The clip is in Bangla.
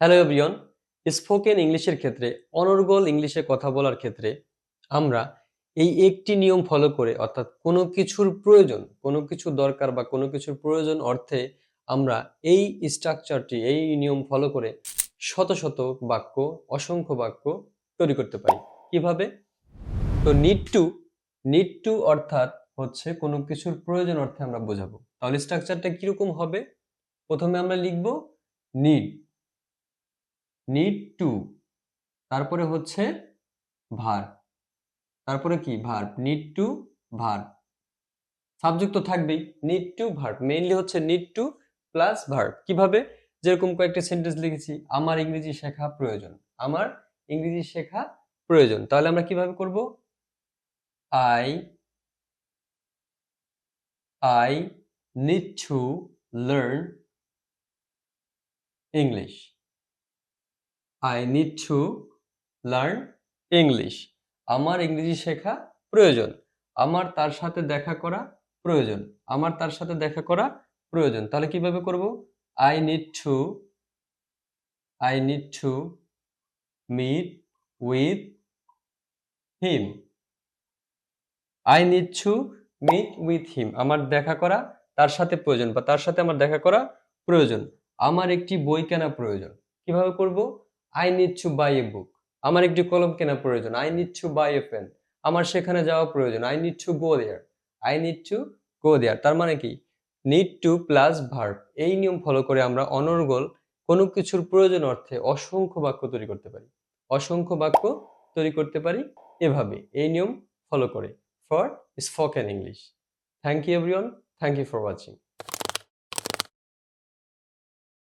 হ্যালো এভরিওয়ান স্পোকেন ইংলিশের ক্ষেত্রে অনর্গল ইংলিশে কথা বলার ক্ষেত্রে, আমরা এই একটি নিয়ম ফলো করে, অর্থাৎ কোনো কিছুর প্রয়োজন, কোনো কিছু দরকার বা কোনো কিছুর প্রয়োজন অর্থে আমরা এই স্ট্রাকচারটি এই নিয়ম ফলো করে শত শত বাক্য, অসংখ্য বাক্য তৈরি করতে পারি। কীভাবে? তো নিড টু নিড টু অর্থাৎ হচ্ছে কোনো কিছুর প্রয়োজন অর্থে আমরা বোঝাবো। তাহলে স্ট্রাকচারটা কীরকম হবে? প্রথমে আমরা লিখব নিড নিড টু তারপরে হচ্ছে ভার তারপরে কি? Verb need to verb subject তো থাকবেই। নিড টু ভার্ব মেইনলি হচ্ছে নিড টু প্লাস ভার্ব কীভাবে? যেরকম কয়েকটা সেন্টেন্স লিখেছি, আমার ইংরেজি শেখা প্রয়োজন। আমার ইংরেজি শেখা প্রয়োজন। তাহলে আমরা কীভাবে করব? I I need to learn English I need to learn English আমার ইংরেজি শেখা প্রয়োজন। আমার তার সাথে দেখা করা প্রয়োজন। আমার তার সাথে দেখা করা প্রয়োজন। তাহলে কীভাবে করব? I need to I need to meet with him I need to meet with him আমার দেখা করা তার সাথে প্রয়োজন বা তার সাথে আমার দেখা করা প্রয়োজন। আমার একটি বই কেনা প্রয়োজন। কীভাবে করব? I need to buy a book আমার একটি কলম কেনা প্রয়োজন। I need to buy a pen আমার সেখানে যাওয়া প্রয়োজন। I need to go there I need to go there তার মানে কি? নিড টু প্লাস ভার্ব এই নিয়ম ফলো করে আমরা অনর্গল কোনো কিছুর প্রয়োজন অর্থে অসংখ্য বাক্য তৈরি করতে পারি। অসংখ্য বাক্য তৈরি করতে পারি এভাবে। এই নিয়ম ফলো করে। For spoken English thank you everyone thank you for watching